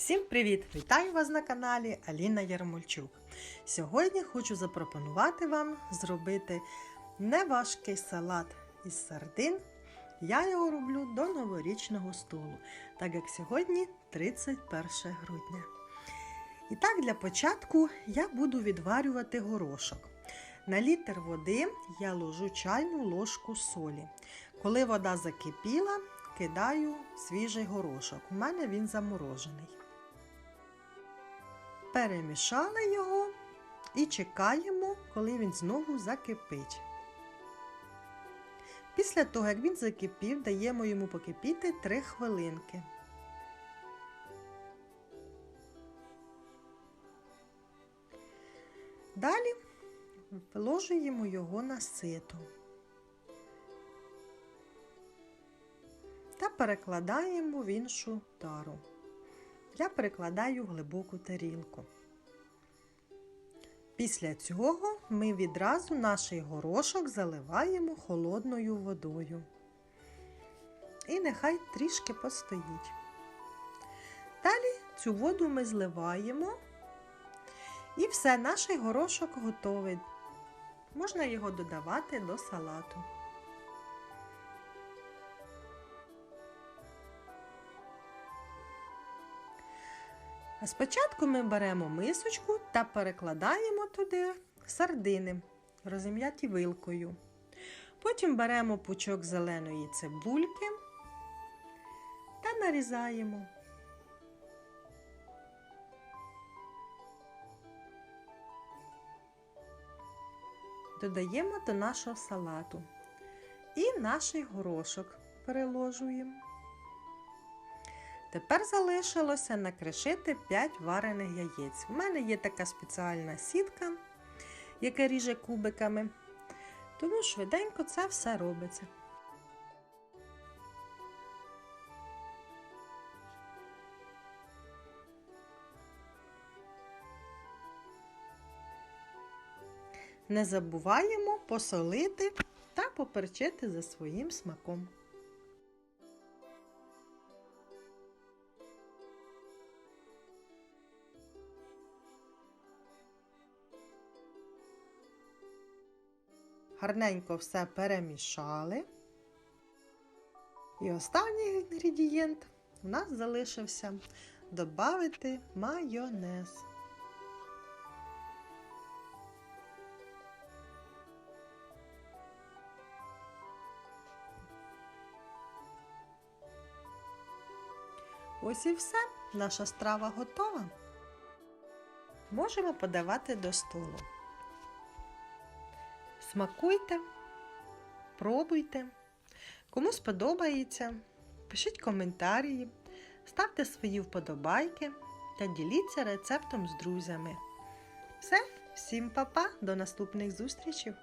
Всім привіт! Вітаю вас на каналі Аліна Ярмольчук. Сьогодні хочу запропонувати вам зробити неважкий салат із сардин. Я його роблю до новорічного столу, так як сьогодні 31 грудня. І так, для початку я буду відварювати горошок. На літр води я ложу чайну ложку солі. Коли вода закипіла, кидаю свіжий горошок. У мене він заморожений. Перемішали його і чекаємо, коли він знову закипить. Після того, як він закипів, даємо йому покипіти 3 хвилинки. Далі виложуємо його на сито та перекладаємо в іншу тару. Я перекладаю в глибоку тарілку. Після цього ми відразу наш горошок заливаємо холодною водою. І нехай трішки постоїть. Далі цю воду ми зливаємо. І все, наш горошок готовий. Можна його додавати до салату. Спочатку ми беремо мисочку та перекладаємо туди сардини, розім'яті вилкою. Потім беремо пучок зеленої цибульки та нарізаємо. Додаємо до нашого салату. І наш горошок переложуємо. Тепер залишилося накришити 5 варених яєць. У мене є така спеціальна сітка, яка ріже кубиками, тому швиденько це все робиться. Не забуваємо посолити та поперчити за своїм смаком. Гарненько все перемішали. І останній інгредієнт у нас залишився додати майонез. Ось і все, наша страва готова. Можемо подавати до столу. Смакуйте, пробуйте. Кому сподобається, пишіть коментарі, ставте свої вподобайки та діліться рецептом з друзями. Все, всім па-па, до наступних зустрічей!